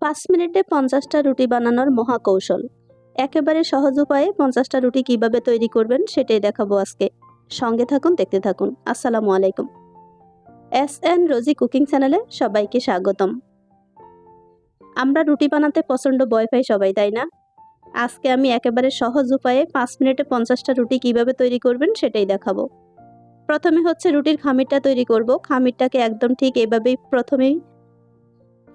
পাঁচ মিনিটে পঞ্চাশটা রুটি বানানোর মহাকৌশল। একেবারে সহজ উপায়ে পঞ্চাশটা রুটি কীভাবে তৈরি করবেন সেটাই দেখাবো আজকে। সঙ্গে থাকুন, দেখতে থাকুন। আসসালামু আলাইকুম। এস এন রোজি কুকিং চ্যানেলে সবাইকে স্বাগতম। আমরা রুটি বানাতে প্রচণ্ড ভয় পাই সবাই, তাই না? আজকে আমি একেবারে সহজ উপায়ে পাঁচ মিনিটে পঞ্চাশটা রুটি কীভাবে তৈরি করবেন সেটাই দেখাবো। প্রথমে হচ্ছে রুটির খামিরটা তৈরি করব। খামিরটাকে একদম ঠিক এভাবেই প্রথমেই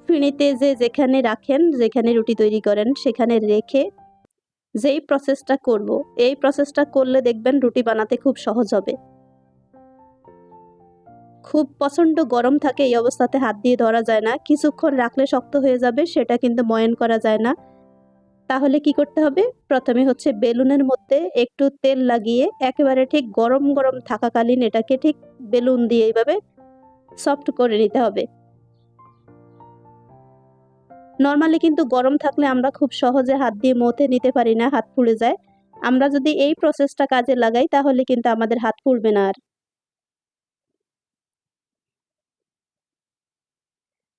ফিনিতে যে যেখানে রাখেন, যেখানে রুটি তৈরি করেন, সেখানে রেখে যেই প্রসেসটা করব, এই প্রসেসটা করলে দেখবেন রুটি বানাতে খুব সহজ হবে। খুব প্রচণ্ড গরম থাকে এই অবস্থাতে, হাত দিয়ে ধরা যায় না। কিছুক্ষণ রাখলে শক্ত হয়ে যাবে, সেটা কিন্তু ময়ন করা যায় না। তাহলে কি করতে হবে? প্রথমে হচ্ছে বেলুনের মধ্যে একটু তেল লাগিয়ে, একেবারে ঠিক গরম গরম থাকাকালীন এটাকে ঠিক বেলুন দিয়ে এইভাবে সফট করে নিতে হবে। নর্মালি কিন্তু গরম থাকলে আমরা খুব সহজে হাত দিয়ে মতে নিতে পারি না, হাত ফুলে যায়। আমরা যদি এই প্রসেসটা কাজে লাগাই, তাহলে কিন্তু আমাদের হাত ফুলবে না আর।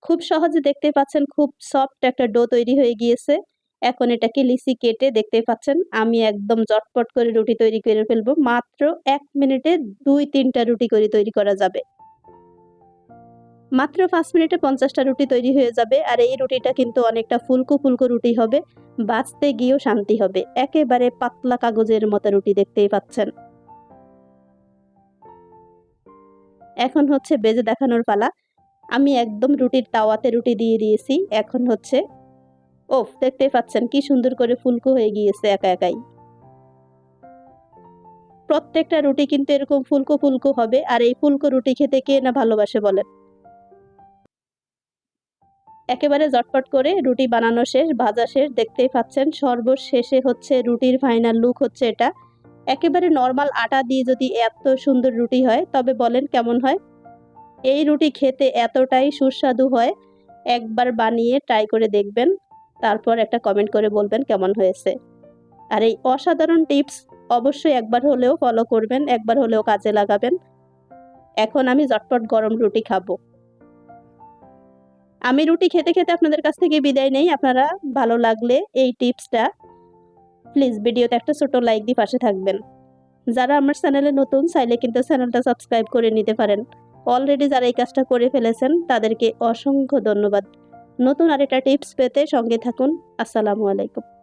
খুব সহজে দেখতে পাচ্ছেন, খুব সফট একটা ডো তৈরি হয়ে গিয়েছে। এখন এটাকে লিসি কেটে দেখতে পাচ্ছেন, আমি একদম জটপট করে রুটি তৈরি করে ফেলব। মাত্র এক মিনিটে দুই তিনটা রুটি করে তৈরি করা যাবে। মাত্র পাঁচ মিনিটে পঞ্চাশটা রুটি তৈরি হয়ে যাবে আর এই রুটিটা কিন্তু অনেকটা ফুলকো ফুলকো রুটি হবে, বাঁচতে গিয়েও শান্তি হবে। একেবারে পাতলা কাগজের মতো রুটি দেখতেই পাচ্ছেন। এখন হচ্ছে বেজে দেখানোর পালা। আমি একদম রুটির তাওয়াতে রুটি দিয়ে দিয়েছি। এখন হচ্ছে, ওফ, দেখতেই পাচ্ছেন কি সুন্দর করে ফুলকো হয়ে গিয়েছে একা একাই। প্রত্যেকটা রুটি কিন্তু এরকম ফুলকো ফুলকো হবে, আর এই ফুলকো রুটি খেতে কে না ভালোবাসে বলেন? একেবারে জটপট করে রুটি বানানো শেষ, ভাজা শেষ, দেখতেই পাচ্ছেন সর্বশেষে হচ্ছে রুটির ফাইনাল লুক হচ্ছে এটা। একেবারে নর্মাল আটা দিয়ে যদি এত সুন্দর রুটি হয়, তবে বলেন কেমন হয়? এই রুটি খেতে এতটাই সুস্বাদু হয়, একবার বানিয়ে ট্রাই করে দেখবেন, তারপর একটা কমেন্ট করে বলবেন কেমন হয়েছে। আর এই অসাধারণ টিপস অবশ্যই একবার হলেও ফলো করবেন, একবার হলেও কাজে লাগাবেন। এখন আমি জটপট গরম রুটি খাব। আমি রুটি খেতে খেতে আপনাদের কাছ থেকে বিদায় নেই। আপনারা ভালো লাগলে এই টিপসটা প্লিজ ভিডিওতে একটা ছোট লাইক দিয়ে পাশে থাকবেন। যারা আমার চ্যানেলে নতুন, চাইলে কিন্তু চ্যানেলটা সাবস্ক্রাইব করে নিতে পারেন। অলরেডি যারা এই কাজটা করে ফেলেছেন, তাদেরকে অসংখ্য ধন্যবাদ। নতুন আরেকটা টিপস পেতে সঙ্গে থাকুন। আসসালামু আলাইকুম।